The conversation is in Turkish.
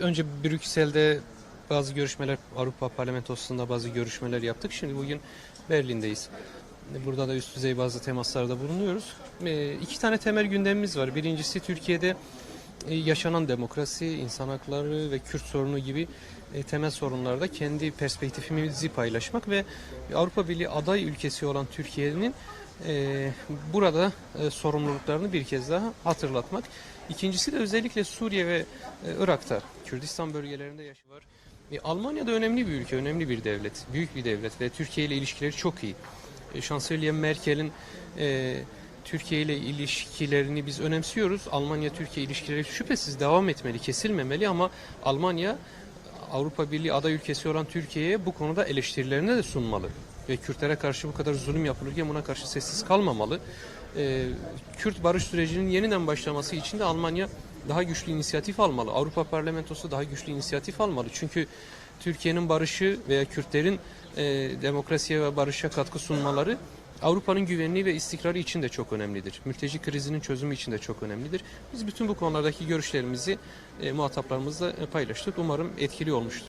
Önce Brüksel'de bazı görüşmeler, Avrupa Parlamentosu'nda bazı görüşmeler yaptık. Şimdi bugün Berlin'deyiz. Burada da üst düzey bazı temaslarda bulunuyoruz. E, iki tane temel gündemimiz var. Birincisi Türkiye'de yaşanan demokrasi, insan hakları ve Kürt sorunu gibi e, temel sorunlarda kendi perspektifimizi paylaşmak ve Avrupa Birliği aday ülkesi olan Türkiye'nin e, burada e, sorumluluklarını bir kez daha hatırlatmak. İkincisi de özellikle Suriye ve e, Irak'ta, Kürdistan bölgelerinde yaşıyor. E, Almanya da önemli bir ülke, önemli bir devlet, büyük bir devlet ve Türkiye ile ilişkileri çok iyi. E, Şansölye Merkel'in e, Türkiye ile ilişkilerini biz önemsiyoruz. Almanya-Türkiye ilişkileri şüphesiz devam etmeli, kesilmemeli ama Almanya Avrupa Birliği aday ülkesi olan Türkiye'ye bu konuda eleştirilerini de sunmalı. Ve Kürtlere karşı bu kadar zulüm yapılırken buna karşı sessiz kalmamalı. Ee, Kürt barış sürecinin yeniden başlaması için de Almanya daha güçlü inisiyatif almalı. Avrupa Parlamentosu daha güçlü inisiyatif almalı. Çünkü Türkiye'nin barışı veya Kürtlerin e, demokrasiye ve barışa katkı sunmaları Avrupa'nın güvenliği ve istikrarı için de çok önemlidir. Mülteci krizinin çözümü için de çok önemlidir. Biz bütün bu konulardaki görüşlerimizi e, muhataplarımızla e, paylaştık. Umarım etkili olmuştur.